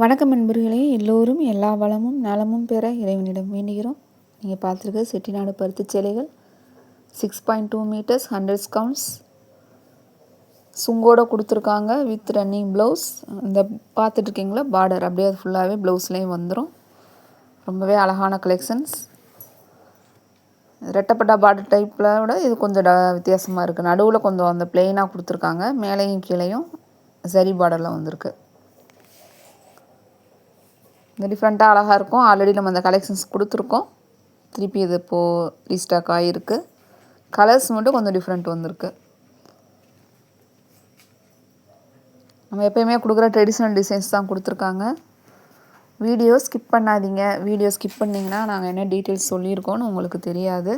வணக்கம் நண்பர்களே எல்லோரும் எல்லா வளமும் நலமும் பெற இறைவனிடம் வேண்டுகிறோம். நீங்கள் பார்த்துருக்க செட்டிநாடு பருத்தி சேலைகள். Six point two metres hundred counts சுங்கோட கொடுத்துருக்காங்க வித் ரன்னிங் ப்ளவுஸ் இந்த பார்த்துட்ருக்கீங்களா? பார்டர் அப்படியே அது ஃபுல்லாகவே ப்ளவுஸ்லேயும் வந்துடும் ரொம்பவே அழகான கலெக்ஷன்ஸ் ரெட்டப்பட்டா பார்டர் டைப்பில் விட இது கொஞ்சம் ட வித்தியாசமாக இருக்குது நடுவில் கொஞ்சம் அந்த பிளெயினாக கொடுத்துருக்காங்க. மேலேயும் கீழேயும் சரி பார்டரில் வந்திருக்கு. இந்த டிஃப்ரெண்ட்டாக அழகாக இருக்கும். ஆல்ரெடி நம்ம அந்த கலெக்ஷன்ஸ் கொடுத்துருக்கோம். திருப்பி இது இப்போது ரீஸ்டாக் ஆகிருக்கு கலர்ஸ் மட்டும் கொஞ்சம் டிஃப்ரெண்ட் வந்திருக்கு. நம்ம எப்போயுமே கொடுக்குற ட்ரெடிஷ்னல் டிசைன்ஸ் தான் கொடுத்துருக்காங்க. வீடியோ ஸ்கிப் பண்ணாதீங்க. வீடியோ ஸ்கிப் பண்ணிங்கன்னா நாங்கள் என்ன டீட்டெயில்ஸ் சொல்லியிருக்கோன்னு உங்களுக்கு தெரியாது.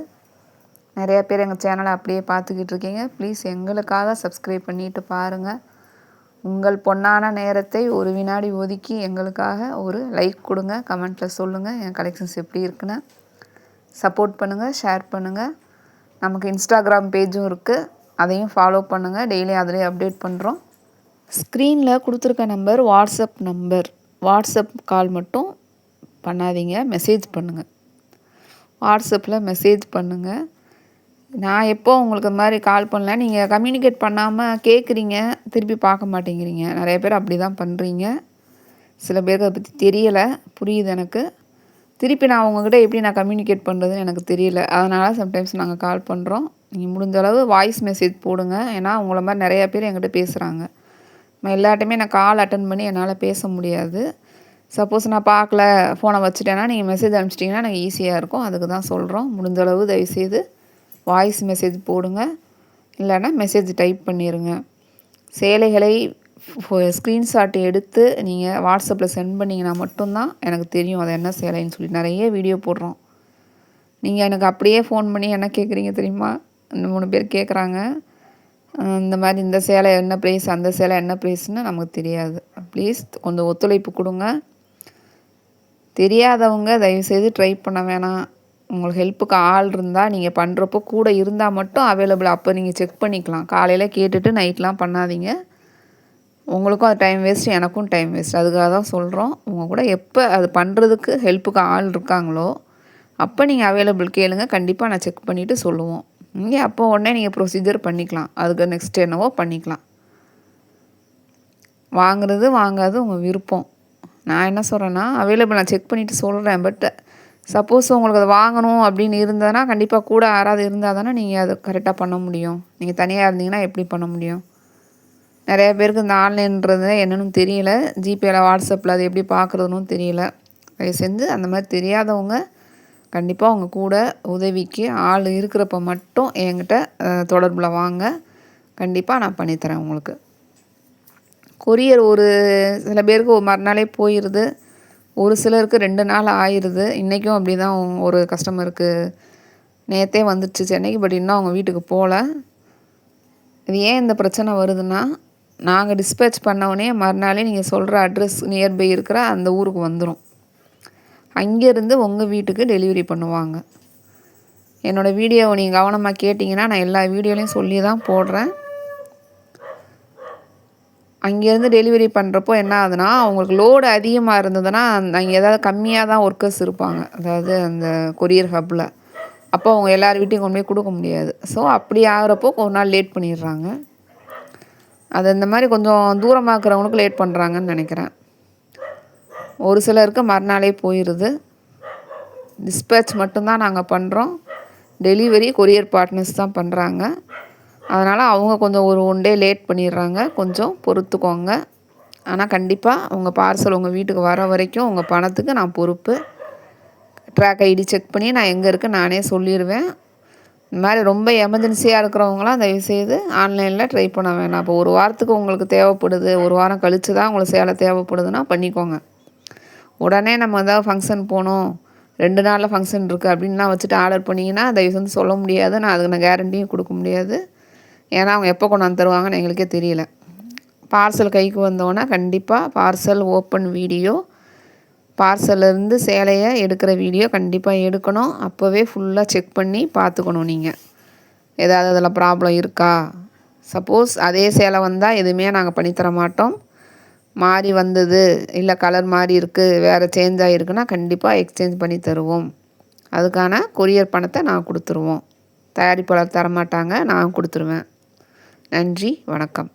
நிறையா பேர் எங்கள் சேனலை அப்படியே பார்த்துக்கிட்டு இருக்கீங்க. ப்ளீஸ் எங்களுக்காக சப்ஸ்கிரைப் பண்ணிவிட்டு பாருங்கள் உங்கள் பொன்னான நேரத்தை ஒரு வினாடி ஒதுக்கி எங்களுக்காக ஒரு லைக் கொடுங்க கமெண்ட்டில் சொல்லுங்கள் என் கலெக்ஷன்ஸ் எப்படி இருக்குன்னு சப்போர்ட் பண்ணுங்கள் ஷேர் பண்ணுங்கள் நமக்கு இன்ஸ்டாகிராம் பேஜும் இருக்குது அதையும் ஃபாலோ பண்ணுங்கள் டெய்லி அதிலே அப்டேட் பண்ணுறோம் ஸ்க்ரீனில் கொடுத்துருக்க number WhatsApp number WhatsApp call மட்டும் பண்ணாதீங்க. மெசேஜ் பண்ணுங்கள் வாட்ஸ்அப்பில் மெசேஜ் பண்ணுங்கள் நான் எப்போ உங்களுக்கு இந்த மாதிரி கால் பண்ணல நீங்கள் கம்யூனிகேட் பண்ணாமல் கேட்குறீங்க திருப்பி பார்க்க மாட்டேங்கிறீங்க. நிறைய பேர் அப்படி தான் பண்ணுறீங்க சில பேருக்கு அதை பற்றி தெரியலை புரியுது எனக்கு. திருப்பி நான் உங்ககிட்ட எப்படி நான் கம்யூனிகேட் பண்ணுறதுன்னு எனக்கு தெரியல. அதனால் சம்டைம்ஸ் நாங்கள் கால் பண்ணுறோம் நீங்கள் முடிஞ்ச அளவு வாய்ஸ் மெசேஜ் போடுங்க. ஏன்னா உங்களை மாதிரி நிறையா பேர் என்கிட்ட பேசுகிறாங்க நான் எல்லாட்டையுமே நான் கால் அட்டன் பண்ணி என்னால் பேச முடியாது. சப்போஸ் நான் பார்க்கல ஃபோனை வச்சுட்டேன்னா நீங்கள் மெசேஜ் அனுப்பிச்சிட்டிங்கன்னா எனக்கு ஈஸியாக இருக்கும். அதுக்கு தான் சொல்கிறோம் முடிஞ்சளவு தயவுசெய்து வாய்ஸ் மெசேஜ் போடுங்க. இல்லைன்னா மெசேஜ் டைப் பண்ணிடுங்க சேலைகளை ஸ்க்ரீன்ஷாட் எடுத்து நீங்கள் வாட்ஸ்அப்பில் சென்ட் பண்ணிங்கன்னா மட்டும்தான் எனக்கு தெரியும் அது என்ன சேலைன்னு சொல்லி. நிறைய வீடியோ போடுறோம். நீங்கள் எனக்கு அப்படியே ஃபோன் பண்ணி என்ன கேட்குறீங்க தெரியுமா? இந்த மூணு பேர் கேட்குறாங்க இந்த மாதிரி இந்த சேலை என்ன ப்ரைஸ் அந்த சேலை என்ன ப்ரைஸ்னு நமக்கு தெரியாது. ப்ளீஸ் கொஞ்சம் ஒத்துழைப்பு கொடுங்க. தெரியாதவங்க தயவுசெய்து ட்ரை பண்ண வேணாம். உங்களுக்கு ஹெல்ப்புக்கு ஆள் இருந்தால் நீங்கள் பண்ணுறப்போ கூட இருந்தால் மட்டும் அவைலபிள் அப்போ நீங்கள் செக் பண்ணிக்கலாம். காலையில் கேட்டுட்டு நைட்லாம் பண்ணாதீங்க. உங்களுக்கும் அது டைம் வேஸ்ட் எனக்கும் டைம் வேஸ்ட் அதுக்காக தான் சொல்கிறோம் உங்கள் கூட எப்போ அது பண்ணுறதுக்கு ஹெல்ப்புக்கு ஆள் இருக்காங்களோ அப்போ நீங்கள் அவைலபிள் கேளுங்க. கண்டிப்பாக நான் செக் பண்ணிவிட்டு சொல்லுவோம். இங்கே அப்போ உடனே நீங்கள் ப்ரொசீஜர் பண்ணிக்கலாம். அதுக்கு நெக்ஸ்ட் என்னவோ பண்ணிக்கலாம். வாங்குறது வாங்காது உங்கள் விருப்பம். நான் என்ன சொல்கிறேன்னா அவைலபிள் நான் செக் பண்ணிவிட்டு சொல்கிறேன் பட் சப்போஸ் உங்களுக்கு அதை வாங்கணும் அப்படின்னு இருந்ததுன்னா கண்டிப்பாக கூட யாராவது இருந்தால் தானே நீங்கள் அதை கரெக்டாக பண்ண முடியும். நீங்கள் தனியாக இருந்தீங்கன்னா எப்படி பண்ண முடியும்? நிறைய பேருக்கு இந்த ஆன்லைன்றது என்னன்னு தெரியல. ஜிபேயில் வாட்ஸ்அப்பில் அது எப்படி பார்க்குறதுன்னு தெரியல. தயவு செஞ்சு அந்த மாதிரி தெரியாதவங்க கண்டிப்பாக அவங்க கூட உதவிக்கு ஆள் இருக்கிறப்ப மட்டும் என்கிட்ட தொடர்பில் வாங்க. கண்டிப்பாக நான் பண்ணித்தரேன் உங்களுக்கு. கொரியர் ஒரு சில பேருக்கு ஒரு மறுநாளே போயிடுது ஒரு சிலருக்கு ரெண்டு நாள் ஆயிடுது இன்றைக்கும் அப்படி தான் ஒரு கஸ்டமருக்கு நேற்றே வந்துடுச்சு சென்னைக்கு பட் இன்னும் அவங்க வீட்டுக்கு போகல இது ஏன் இந்த பிரச்சனை வருதுன்னா நாங்கள் டிஸ்பேச் பண்ணவுடனே மறுநாளே நீங்கள் சொல்கிற அட்ரஸ் நியர்பை இருக்கிற அந்த ஊருக்கு வந்துடும் அங்கேருந்து உங்கள் வீட்டுக்கு டெலிவரி பண்ணுவாங்க. என்னோடய வீடியோவை நீங்கள் கவனமாக கேட்டிங்கன்னா நான் எல்லா வீடியோலையும் சொல்லி தான் போடுறேன். அங்கேருந்து டெலிவரி பண்ணுறப்போ என்ன ஆகுதுன்னா அவங்களுக்கு லோடு அதிகமாக இருந்ததுன்னா அங்கே ஏதாவது கம்மியாக தான் ஒர்க்கர்ஸ் இருப்பாங்க. அதாவது அந்த கொரியர் ஹப்பில் அப்போ அவங்க எல்லார் வீட்டையும் கொண்டு போய் கொடுக்க முடியாது. ஸோ அப்படி ஆகிறப்போ ஒரு நாள் லேட் பண்ணிடுறாங்க. அது இந்த மாதிரி கொஞ்சம் தூரமாக இருக்கிறவங்களுக்கு லேட் பண்ணுறாங்கன்னு நினைக்கிறேன். ஒரு சிலருக்கு மறுநாளே போயிடுது டிஸ்பேச் மட்டும்தான் நாங்கள் பண்ணுறோம் டெலிவரி கொரியர் பார்ட்னர்ஸ் தான் பண்ணுறாங்க அதனால் அவங்க கொஞ்சம் ஒரு ஒன் டே லேட் பண்ணிடுறாங்க. கொஞ்சம் பொறுத்துக்கோங்க. ஆனால் கண்டிப்பாக உங்கள் பார்சல் உங்கள் வீட்டுக்கு வர வரைக்கும் உங்கள் பணத்துக்கு நான் பொறுப்பு. ட்ராக் ஐடி செக் பண்ணி நான் எங்கே இருக்கேன் நானே சொல்லிடுவேன் இந்த மாதிரி ரொம்ப எமர்ஜென்சியாக இருக்கிறவங்களாம் தயவுசெய்து ஆன்லைனில் ட்ரை பண்ண வேணாம். இப்போ ஒரு வாரத்துக்கு உங்களுக்கு தேவைப்படுது ஒரு வாரம் கழித்து தான் உங்களுக்கு சேலை தேவைப்படுதுன்னா பண்ணிக்கோங்க. உடனே நம்ம ஏதாவது ஃபங்க்ஷன் போகணும் ரெண்டு நாளில் ஃபங்க்ஷன் இருக்குது அப்படின்லாம் வச்சுட்டு ஆர்டர் பண்ணிங்கன்னா தயவு செஞ்சு சொல்ல முடியாது. நான் அதுக்கு நான் கேரண்டியும் கொடுக்க முடியாது. ஏன்னா அவங்க எப்போ கொண்டு வந்து தருவாங்கன்னு எங்களுக்கே தெரியல. பார்சல் கைக்கு வந்தோன்னே கண்டிப்பாக பார்சல் ஓப்பன் வீடியோ பார்சல்லேருந்து சேலையை எடுக்கிற வீடியோ கண்டிப்பாக எடுக்கணும். அப்போவே ஃபுல்லாக செக் பண்ணி பார்த்துக்கணும் நீங்கள் ஏதாவது அதில் ப்ராப்ளம் இருக்கா? சப்போஸ் அதே சேலை வந்தால் எதுவுமே நாங்கள் பண்ணித்தர மாட்டோம். மாறி வந்தது இல்லை கலர் மாறி இருக்குது வேறு சேஞ்ச் ஆகிருக்குன்னா கண்டிப்பாக எக்ஸ்சேஞ்ச் பண்ணி தருவோம். அதுக்கான கொரியர் பணத்தை நான் கொடுத்துருவோம். தயாரிப்பாளர் தரமாட்டாங்க நான் கொடுத்துருவேன். நன்றி வணக்கம்.